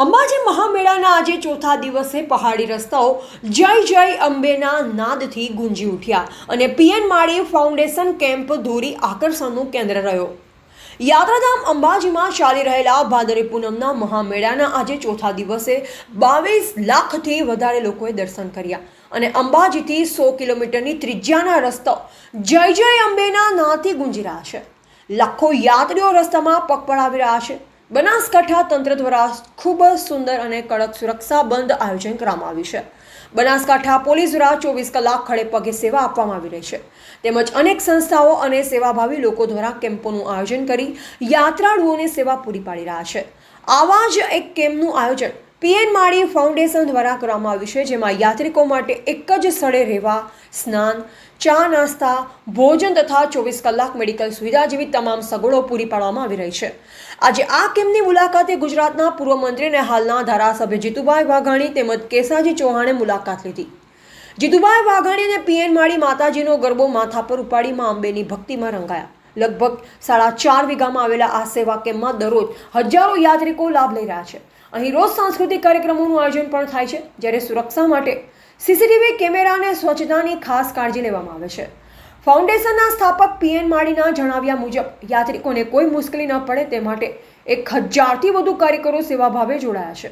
અંબાજી મહામેળાના આજે ચોથા દિવસે પહાડી રસ્તાઓ જય જય અંબેના નાદથી ગુંજી ઉઠ્યા અને પીએન માળી ફાઉન્ડેશન કેમ્પ ધોરી આકર્ષણનું કેન્દ્ર રહ્યો. યાત્રાધામ અંબાજીમાં ચાલી રહેલા ભાદરી પૂનમના મહામેળાના આજે ચોથા દિવસે બાવીસ લાખથી વધારે લોકોએ દર્શન કર્યા અને અંબાજીથી સો કિલોમીટરની ત્રિજ્યાના રસ્તાઓ જય જય અંબેના નાથી ગુંજી રહ્યા છે. લાખો યાત્રીઓ રસ્તામાં પગ પડાવી રહ્યા છે. બનાસકાંઠા તંત્ર દ્વારા ખૂબ જ સુંદર અને કડક સુરક્ષા બંધ આયોજન કરવામાં આવ્યું છે. બનાસકાંઠા પોલીસ દ્વારા ચોવીસ કલાક ખડે પગે સેવા આપવામાં આવી રહી છે. તેમજ અનેક સંસ્થાઓ અને સેવાભાવી લોકો દ્વારા કેમ્પોનું આયોજન કરી યાત્રાળુઓને સેવા પૂરી પાડી રહ્યા છે. આવા જ એક કેમ્પનું આયોજન પીએન માળી ફાઉન્ડેશન દ્વારા કરવામાં આવ્યું છે, જેમાં યાત્રિકો માટે એક જ સ્થળે રહેવા, સ્નાન, ચા નાસ્તા, ભોજન તથા ચોવીસ કલાક મેડિકલ સુવિધા જેવી તમામ સગવડો પૂરી પાડવામાં આવી રહી છે. આજે આ કેમ્પની મુલાકાતે ગુજરાતના પૂર્વ મંત્રી અને હાલના ધારાસભ્ય જીતુભાઈ વાઘાણી તેમજ કેસાજી ચૌહાણે મુલાકાત લીધી. જીતુભાઈ વાઘાણી અને પીએન માળી માતાજીનો ગરબો માથા પર ઉપાડી માં અંબેની ભક્તિમાં રંગાયા. લગભગ સાડા ચાર વીઘામાં આવેલા આ સેવા કેમ્પમાં દરરોજ હજારો યાત્રિકો લાભ લઈ રહ્યા છે. અહીં રોજ સાંસ્કૃતિક કાર્યક્રમોનું આયોજન પણ થાય છે, જ્યારે સુરક્ષા માટે સીસીટીવી કેમેરા અને સ્વચ્છતાની ખાસ કાળજી લેવામાં આવે છે. ફાઉન્ડેશનના સ્થાપક પીએન માળીના જણાવ્યા મુજબ, યાત્રિકોને કોઈ મુશ્કેલી ન પડે તે માટે એક હજારથી વધુ કાર્યકરો સેવાભાવે જોડાયા છે.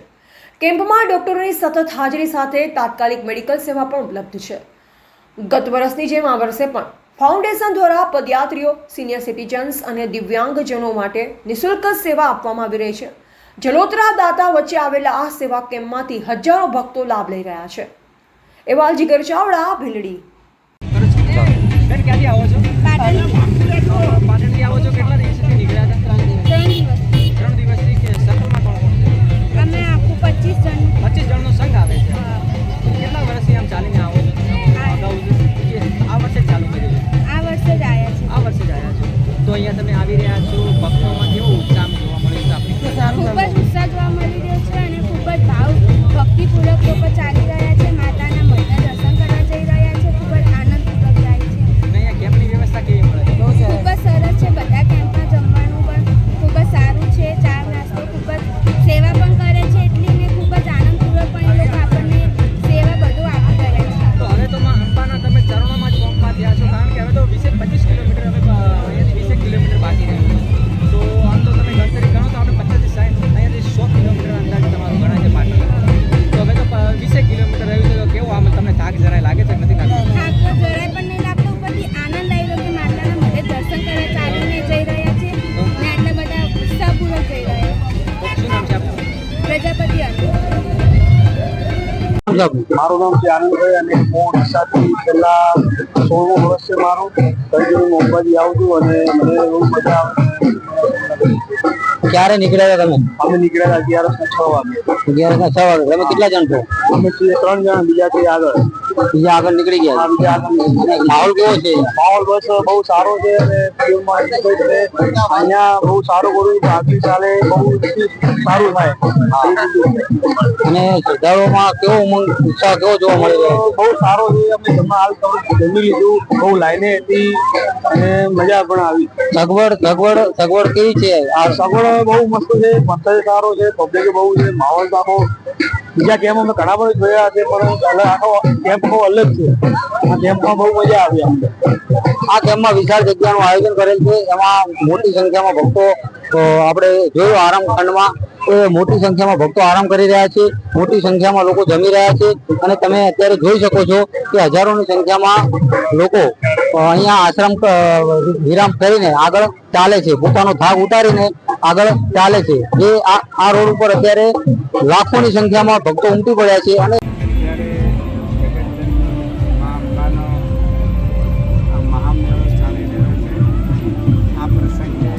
કેમ્પમાં ડોક્ટરોની સતત હાજરી સાથે તાત્કાલિક મેડિકલ સેવા પણ ઉપલબ્ધ છે. ગત વર્ષની જેમ આ વર્ષે પણ ફાઉન્ડેશન દ્વારા પદયાત્રીઓ, સિનિયર સિટીઝન્સ અને દિવ્યાંગજનો માટે નિઃશુલ્ક સેવા આપવામાં આવી રહી છે. જલોત્રા દાતા વચ્ચે આવેલા આ સેવા કેમ્પમાંથી હજારો ભક્તો લાભ લઈ રહ્યા છે. એવા જીગર ચાવડા ભીલડી. બેન ક્યાંથી આવો છો પાટણથી આવો છો કેટલા દિવસથી નીકળ્યા હતા ત્રણ દિવસથી કે સર્કલમાં કોણ કોણ અમે આખું પચીસ જણ પચીસ જણનો સંઘ આવે છે કેટલા વર્ષથી આમ ચાલીને આવો છો આ વર્ષે ચાલુ કર્યું આ વર્ષે જ આવ્યા છે. આ વર્ષે જ આવ્યા છો. તો અહીંયા તમે આવી રહ્યા છો ભક્તોમાં મારું નામ છે આનંદભાઈ અને હું ડીસાથી છેલ્લા સોળમું વર્ષ છે મારું. કન્ટિન્યુ મુંબઈ આવું છું અને મને બહુ મજા આવે ક્યારે નીકળ્યા હતા તમે? અમે નીકળ્યા અગિયારસ છ વાગે. અગિયાર ના છ વાગે. તમે કેટલા જણ છો? અમે છીએ ત્રણ જણા બીજા છે આગળ. બીજા આગળ નીકળી ગયા? આ બીજા આગળ અને માહોલ કેવો છે? માહોલ બસ બહુ સારો છે અને જીવનમાં એટલું કંઈ છે. અહીંયા બહુ સારું કર્યું છે. આગલી સાલે બહુ સારું થાય. એ બધું છે. અને શ્રદ્ધાળુઓમાં કેવો ઉમંગ ઉત્સાહ કેવો જોવા મળી રહ્યો? બહુ સારો છે. અમે જમવા હાલ તો જમી લીધું. બહુ લાઈને હતી. અને મજા પણ આવી. સગવડ સગવડ સગવડ કેવી છે? આ સગવડ બહુ મસ્ત છે પંથર સારો છે પબ્લિક બહુ છે માહોલ આખો બીજા કેમ્પ અમે ઘણા બધા જોયા છે પણ આખો કેમ્પ બહુ અલગ છે. આ કેમ્પમાં બહુ મજા આવી અમને. આ કેમ્પમાં વિશાળ જગ્યાનું આયોજન કરેલ છે. એમાં મોટી સંખ્યામાં ભક્તો આપણે જોયું આરામ ખંડમાં. એ મોટી સંખ્યામાં ભક્તો આરામ કરી રહ્યા છે મોટી સંખ્યામાં લોકો જમી રહ્યા છે અને તમે અત્યારે જોઈ શકો છો કે હજારોની સંખ્યામાં લોકો અહીંયા આશ્રમ વિરામ કરીને આગળ ચાલે છે પોતાનો થાક ઉતારીને આગળ ચાલે છે. જે આ આ રોડ ઉપર અત્યારે લાખોની સંખ્યામાં ભક્તો ઉમટી પડ્યા છે અને મહામેળો ચાલી રહ્યો છે. આ પ્રસંગે